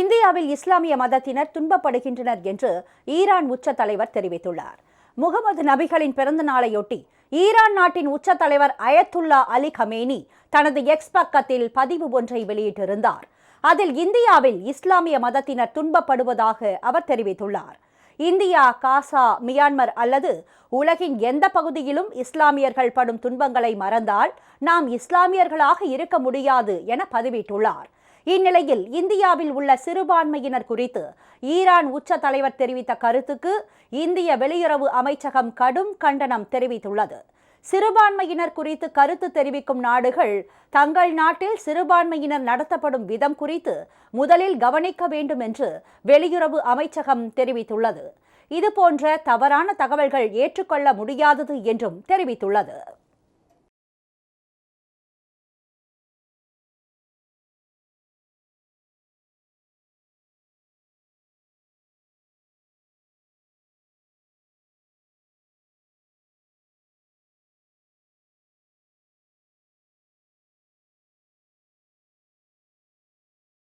இந்தியாவில் இஸ்லாமிய மதத்தினர் துன்பப்படுகின்றனர் என்று ஈரான் உச்ச தலைவர் தெரிவித்துள்ளார். முகமது நபிகளின் பிறந்த நாளையொட்டி ஈரான் நாட்டின் உச்ச தலைவர் அயத்துல்லா அலி கமேனி தனது எக்ஸ் பக்கத்தில் பதிவு ஒன்றை வெளியிட்டிருந்தார். அதில் இந்தியாவில் இஸ்லாமிய மதத்தினர் துன்பப்படுவதாக அவர் தெரிவித்துள்ளார். இந்தியா காசா மியான்மர் அல்லது உலகின் எந்த பகுதியிலும் இஸ்லாமியர்கள் படும் துன்பங்களை மறந்தால் நாம் இஸ்லாமியர்களாக இருக்க முடியாது என பதிவிட்டுள்ளார். இந்நிலையில் இந்தியாவில் உள்ள சிறுபான்மையினர் குறித்து ஈரான் உச்ச தலைவர் தெரிவித்த கருத்துக்கு இந்திய வெளியுறவு அமைச்சகம் கடும் கண்டனம் தெரிவித்துள்ளது. சிறுபான்மையினர் குறித்து கருத்து தெரிவிக்கும் நாடுகள் தங்கள் நாட்டில் சிறுபான்மையினர் நடத்தப்படும் விதம் குறித்து முதலில் கவனிக்க வேண்டும் என்று வெளியுறவு அமைச்சகம் தெரிவித்துள்ளது. இதுபோன்ற தவறான தகவல்கள் ஏற்றுக்கொள்ள முடியாதது என்றும் தெரிவித்துள்ளது.